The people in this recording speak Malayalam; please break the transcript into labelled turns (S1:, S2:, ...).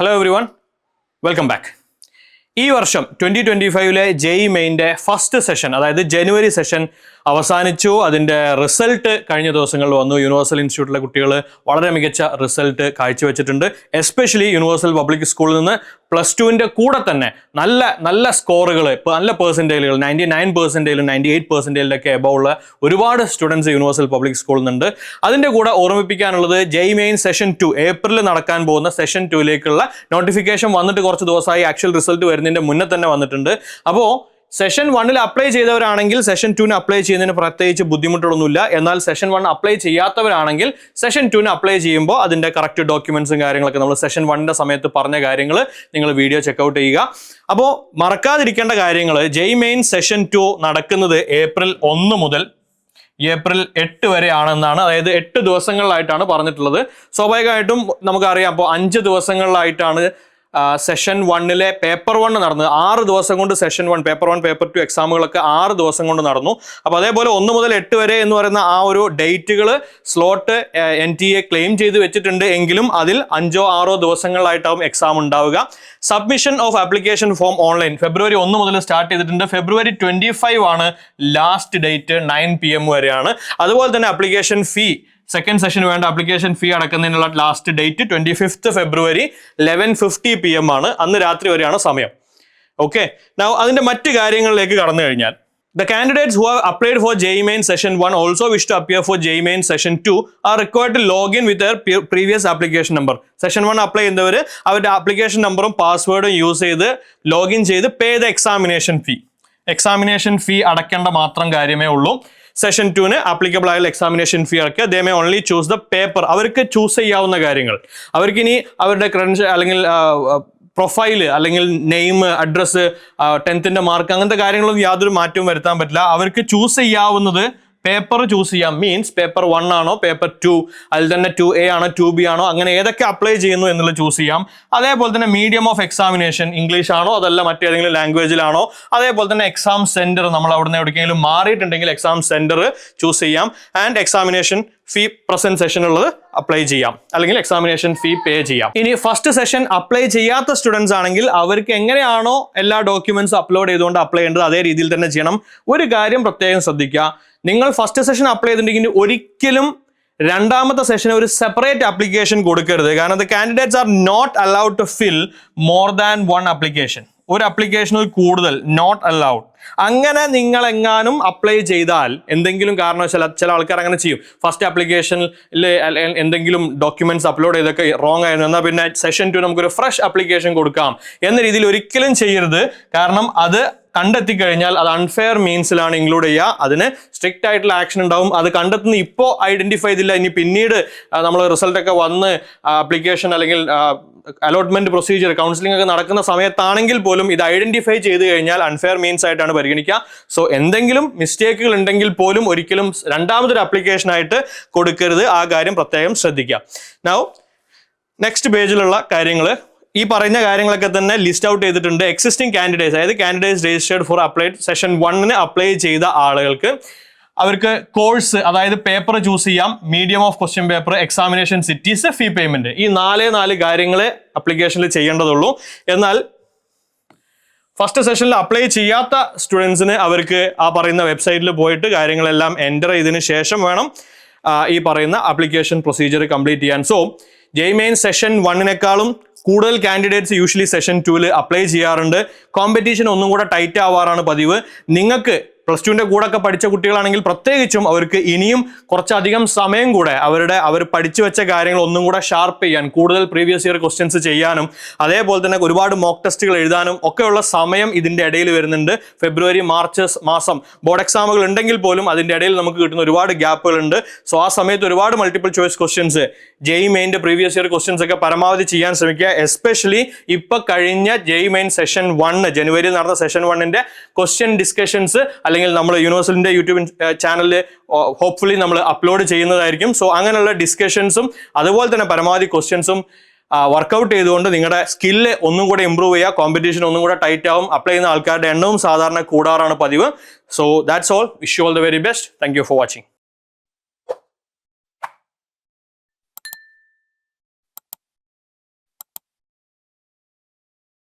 S1: Hello everyone welcome back ഈ വർഷം ട്വന്റി ട്വന്റി ഫൈവിലെ ജെയ് മെയിന്റെ ഫസ്റ്റ് സെഷൻ അതായത് ജനുവരി സെഷൻ അവസാനിച്ചു. അതിന്റെ റിസൾട്ട് കഴിഞ്ഞ ദിവസങ്ങളിൽ വന്നു. യൂണിവേഴ്സൽ ഇൻസ്റ്റിറ്റ്യൂട്ടിലെ കുട്ടികൾ വളരെ മികച്ച റിസൾട്ട് കാഴ്ചവെച്ചിട്ടുണ്ട്. എസ്പെഷ്യലി യൂണിവേഴ്സൽ പബ്ലിക് സ്കൂളിൽ നിന്ന് പ്ലസ് ടുവിന്റെ കൂടെ തന്നെ നല്ല നല്ല സ്കോറുകൾ നല്ല പേഴ്സന്റേജുകൾ നയന്റി നയൻ പെർസെന്റേജിലും നയന്റി എയ്റ്റ് പെർസെന്റേജിലൊക്കെ എബവ് ഉള്ള ഒരുപാട് സ്റ്റുഡൻസ് യൂണിവേഴ്സൽ പബ്ലിക് സ്കൂളിൽ നിന്നുണ്ട് അതിന്റെ കൂടെ ഓർമ്മിപ്പിക്കാനുള്ളത് ജെയ് മെയിൻ സെഷൻ ടു ഏപ്രിലിൽ നടക്കാൻ പോകുന്ന സെഷൻ ടുവിലേക്കുള്ള നോട്ടിഫിക്കേഷൻ വന്നിട്ട് കുറച്ച് ദിവസമായി ആക്ച്വൽ റിസൾട്ട് വരുന്നതിന്റെ മുന്നേ തന്നെ വന്നിട്ടുണ്ട്. അപ്പോൾ സെഷൻ വണ്ണിൽ അപ്ലൈ ചെയ്തവരാണെങ്കിൽ സെഷൻ ടുവിന് അപ്ലൈ ചെയ്യുന്നതിന് പ്രത്യേകിച്ച് ബുദ്ധിമുട്ടുകളൊന്നുമില്ല. എന്നാൽ സെഷൻ വൺ അപ്ലൈ ചെയ്യാത്തവരാണെങ്കിൽ സെഷൻ ടുവിന് അപ്ലൈ ചെയ്യുമ്പോൾ അതിന്റെ കറക്റ്റ് ഡോക്യുമെന്റ്സും കാര്യങ്ങളൊക്കെ നമ്മൾ സെഷൻ വണ്ണിന്റെ സമയത്ത് പറഞ്ഞ കാര്യങ്ങൾ നിങ്ങൾ വീഡിയോ ചെക്കൗട്ട് ചെയ്യുക. അപ്പോൾ മറക്കാതിരിക്കേണ്ട കാര്യങ്ങൾ ജെയ് മെയിൻ സെഷൻ ടു നടക്കുന്നത് ഏപ്രിൽ ഒന്ന് മുതൽ ഏപ്രിൽ എട്ട് വരെ ആണെന്നാണ് അതായത് എട്ട് ദിവസങ്ങളിലായിട്ടാണ് പറഞ്ഞിട്ടുള്ളത്. സ്വാഭാവികമായിട്ടും നമുക്കറിയാം അപ്പോൾ അഞ്ച് ദിവസങ്ങളിലായിട്ടാണ് സെഷൻ വണ്ണിലെ പേപ്പർ വൺ നടന്നത്. ആറ് ദിവസം കൊണ്ട് session one paper one paper two എക്സാമുകളൊക്കെ ആറ് ദിവസം കൊണ്ട് നടന്നു. അപ്പോൾ അതേപോലെ ഒന്ന് മുതൽ എട്ട് വരെ എന്ന് പറയുന്ന ആ ഒരു ഡേറ്റുകൾ slot N T A claim ചെയ്ത് വെച്ചിട്ടുണ്ട് എങ്കിലും അതിൽ അഞ്ചോ ആറോ ദിവസങ്ങളിലായിട്ടാവും എക്സാം ഉണ്ടാവുക. Submission of application form online February ഒന്ന് മുതൽ സ്റ്റാർട്ട് ചെയ്തിട്ടുണ്ട്. ഫെബ്രുവരി ട്വന്റി ഫൈവ് ആണ് last date nine P M വരെയാണ്. അതുപോലെ തന്നെ ആപ്ലിക്കേഷൻ ഫീ സെക്കൻഡ് സെഷൻ വേണ്ട application fee അടക്കുന്നതിനുള്ള last date twenty fifth February eleven fifty P M ആണ്. അന്ന് രാത്രി വരെയാണ് സമയം. ഓക്കെ അതിന്റെ മറ്റു കാര്യങ്ങളിലേക്ക് കടന്നു കഴിഞ്ഞാൽ The candidates who have applied for JEE main session 1 also wish to appear for JEE Main Session 2 are required to login with with their application number. Session one apply ചെയ്യുന്നവർ അവരുടെ ആപ്ലിക്കേഷൻ നമ്പറും പാസ്വേഡും യൂസ് ചെയ്ത് ലോഗിൻ ചെയ്ത് pay the examination fee examination fee അടയ്ക്കേണ്ട മാത്രം കാര്യമേ ഉള്ളൂ. സെഷൻ ടുവിന് ആപ്ലിക്കബിൾ ആയ എക്സാമിനേഷൻ ഫീ അടക്കുക they may only choose the paper അവർക്ക് ചൂസ് ചെയ്യാവുന്ന കാര്യങ്ങൾ. അവർക്ക് ഇനി അവരുടെ ക്രെഡൻഷ്യൽ അല്ലെങ്കിൽ പ്രൊഫൈൽ അല്ലെങ്കിൽ നെയിം അഡ്രസ്സ് ടെൻത്തിന്റെ മാർക്ക് അങ്ങനത്തെ കാര്യങ്ങളൊന്നും യാതൊരു മാറ്റവും വരുത്താൻ പറ്റില്ല. അവർക്ക് ചൂസ് ചെയ്യാവുന്നത് പേപ്പർ ചൂസ് ചെയ്യാം. മീൻസ് പേപ്പർ വൺ ആണോ പേപ്പർ ടു അതിൽ തന്നെ ടു എ ആണോ ടു ബി ആണോ അങ്ങനെ ഏതൊക്കെ അപ്ലൈ ചെയ്യുന്നു എന്നുള്ളത് ചൂസ് ചെയ്യാം. അതേപോലെ തന്നെ മീഡിയം ഓഫ് എക്സാമിനേഷൻ ഇംഗ്ലീഷ് ആണോ അതല്ല മറ്റേതെങ്കിലും ലാംഗ്വേജിലാണോ അതേപോലെ തന്നെ എക്സാം സെന്റർ നമ്മൾ അവിടുന്ന് എവിടെയെങ്കിലും മാറിയിട്ടുണ്ടെങ്കിൽ എക്സാം സെന്റർ ചൂസ് ചെയ്യാം. And examination fee present session ഉള്ളത് അപ്ലൈ ചെയ്യാം. അല്ലെങ്കിൽ എക്സാമിനേഷൻ ഫീ പേ ചെയ്യാം. ഇനി ഫസ്റ്റ് സെഷൻ അപ്ലൈ ചെയ്യാത്ത സ്റ്റുഡൻസ് ആണെങ്കിൽ അവർക്ക് എങ്ങനെയാണോ എല്ലാ ഡോക്യുമെന്റ്സും അപ്ലോഡ് ചെയ്തുകൊണ്ട് അപ്ലൈ ചെയ്യേണ്ടത് അതേ രീതിയിൽ തന്നെ ചെയ്യണം. ഒരു കാര്യം പ്രത്യേകം ശ്രദ്ധിക്കുക. നിങ്ങൾ ഫസ്റ്റ് സെഷൻ അപ്ലൈ ചെയ്തിട്ടുണ്ടെങ്കിൽ ഒരിക്കലും രണ്ടാമത്തെ സെഷന് ഒരു സെപ്പറേറ്റ് ആപ്ലിക്കേഷൻ കൊടുക്കരുത്. കാരണം the candidates are not allowed to fill more than one application ഒരു അപ്ലിക്കേഷനിൽ കൂടുതൽ നോട്ട് അലൗഡ് അങ്ങനെ നിങ്ങൾ എങ്ങാനും അപ്ലൈ ചെയ്താൽ എന്തെങ്കിലും കാരണവശാൽ ചില ആൾക്കാർ അങ്ങനെ ചെയ്യും. ഫസ്റ്റ് അപ്ലിക്കേഷനിൽ എന്തെങ്കിലും ഡോക്യുമെന്റ്സ് അപ്ലോഡ് ചെയ്തൊക്കെ റോങ് ആയിരുന്നു. എന്നാൽ പിന്നെ സെഷൻ ടു നമുക്കൊരു ഫ്രഷ് അപ്ലിക്കേഷൻ കൊടുക്കാം. എന്ന രീതിയിൽ ഒരിക്കലും ചെയ്യരുത്. കാരണം അത് കണ്ടെത്തി കഴിഞ്ഞാൽ അത് അൺഫെയർ മീൻസിലാണ് ഇൻക്ലൂഡ് ചെയ്യുക. അതിന് സ്ട്രിക്റ്റ് ആയിട്ടുള്ള ആക്ഷൻ ഉണ്ടാവും. അത് കണ്ടെത്തുന്ന ഇപ്പോൾ ഐഡന്റിഫൈ ചെയ്തില്ല. ഇനി പിന്നീട് നമ്മൾ റിസൾട്ട് ഒക്കെ വന്ന് അപ്ലിക്കേഷൻ അല്ലെങ്കിൽ അലോട്ട്മെന്റ് പ്രൊസീജിയർ കൗൺസിലിംഗ് ഒക്കെ നടക്കുന്ന സമയത്താണെങ്കിൽ പോലും ഇത് ഐഡന്റിഫൈ ചെയ്ത് കഴിഞ്ഞാൽ അൺഫെയർ മീൻസ് ആയിട്ടാണ് പരിഗണിക്കുക. സോ എന്തെങ്കിലും മിസ്റ്റേക്കുകൾ ഉണ്ടെങ്കിൽ പോലും ഒരിക്കലും രണ്ടാമതൊരു അപ്ലിക്കേഷൻ ആയിട്ട് കൊടുക്കരുത്. ആ കാര്യം പ്രത്യേകം ശ്രദ്ധിക്കുക. നൗ നെക്സ്റ്റ് പേജിലുള്ള കാര്യങ്ങൾ ഈ പറയുന്ന കാര്യങ്ങളൊക്കെ തന്നെ ലിസ്റ്റ് ഔട്ട് ചെയ്തിട്ടുണ്ട് എക്സിസ്റ്റിംഗ് കാൻഡിഡേറ്റ്സ് അതായത് candidates registered for applied session വണ്ണിന് അപ്ലൈ ചെയ്ത ആളുകൾക്ക് അവർക്ക് കോഴ്സ് അതായത് പേപ്പർ ചൂസ് ചെയ്യാം. Medium of question paper examination cities fee payment ഈ നാലേ നാല് കാര്യങ്ങൾ അപ്ലിക്കേഷനിൽ ചെയ്യേണ്ടതുള്ളൂ. എന്നാൽ ഫസ്റ്റ് സെഷനിൽ അപ്ലൈ ചെയ്യാത്ത സ്റ്റുഡൻസിന് അവർക്ക് ആ പറയുന്ന വെബ്സൈറ്റിൽ പോയിട്ട് കാര്യങ്ങളെല്ലാം എന്റർ ചെയ്തതിന് ശേഷം വേണം ഈ പറയുന്ന അപ്ലിക്കേഷൻ പ്രൊസീജിയർ കംപ്ലീറ്റ് ചെയ്യാൻ. സോ ജെയ് മെയിൻ സെഷൻ വണ്ണിനേക്കാളും കൂടുതൽ കാൻഡിഡേറ്റ്സ് യൂഷ്വലി സെഷൻ ടൂവിൽ അപ്ലൈ ചെയ്യാറുണ്ട്. കോമ്പറ്റീഷൻ ഒന്നും കൂടെ ടൈറ്റ് ആവാറാണ് പതിവ്. നിങ്ങൾക്ക് പ്ലസ് ടുവിന്റെ കൂടെ ഒക്കെ പഠിച്ച കുട്ടികളാണെങ്കിൽ പ്രത്യേകിച്ചും അവർക്ക് ഇനിയും കുറച്ചധികം സമയം കൂടെ അവരുടെ അവർ പഠിച്ചു വെച്ച കാര്യങ്ങൾ ഒന്നും കൂടെ ഷാർപ്പ് ചെയ്യാൻ കൂടുതൽ പ്രീവിയസ് ഇയർ ക്വസ്റ്റ്യൻസ് ചെയ്യാനും അതേപോലെ തന്നെ ഒരുപാട് മോക്ക് ടെസ്റ്റുകൾ എഴുതാനും ഒക്കെയുള്ള സമയം ഇതിന്റെ ഇടയിൽ വരുന്നുണ്ട്. ഫെബ്രുവരി മാർച്ച് മാസം ബോർഡ് എക്സാമുകൾ ഉണ്ടെങ്കിൽ പോലും അതിന്റെ ഇടയിൽ നമുക്ക് കിട്ടുന്ന ഒരുപാട് ഗ്യാപ്പുകൾ ഉണ്ട്. സോ ആ സമയത്ത് ഒരുപാട് മൾട്ടിപ്പിൾ ചോയ്സ് ക്വസ്റ്റ്യൻസ് ജെയ് മെയിന്റെ പ്രീവിയസ് ഇയർ ക്വസ്റ്റ്യൻസ് ഒക്കെ പരമാവധി ചെയ്യാൻ ശ്രമിക്കുക. എസ്പെഷ്യലി ഇപ്പൊ കഴിഞ്ഞ ജെയ് മെയിൻ സെഷൻ വണ്ണ് ജനുവരി നടന്ന സെഷൻ വണ്ണിന്റെ ക്വസ്റ്റ്യൻ ഡിസ്കഷൻസ് അല്ലെങ്കിൽ നമ്മൾ യൂണിവേഴ്സലിന്റെ യൂട്യൂബ് ചാനലിൽ ഹോപ്പ്ഫുള്ളി നമ്മൾ അപ്ലോഡ് ചെയ്യുന്നതായിരിക്കും. സോ അങ്ങനെയുള്ള ഡിസ്കഷൻസും അതുപോലെ തന്നെ പരമാവധി ക്വസ്റ്റ്യൻസും വർക്കൗട്ട് ചെയ്തുകൊണ്ട് നിങ്ങളുടെ സ്കില്ല് ഒന്നും കൂടെ ഇമ്പ്രൂവ് ചെയ്യുക കോമ്പറ്റീഷൻ ഒന്നും കൂടെ ടൈറ്റ് ആവും അപ്ലൈ ചെയ്യുന്ന ആൾക്കാരുടെ എണ്ണവും സാധാരണ കൂടാറാണ് പതിവ്. So that's all wish you all the very best thank for watching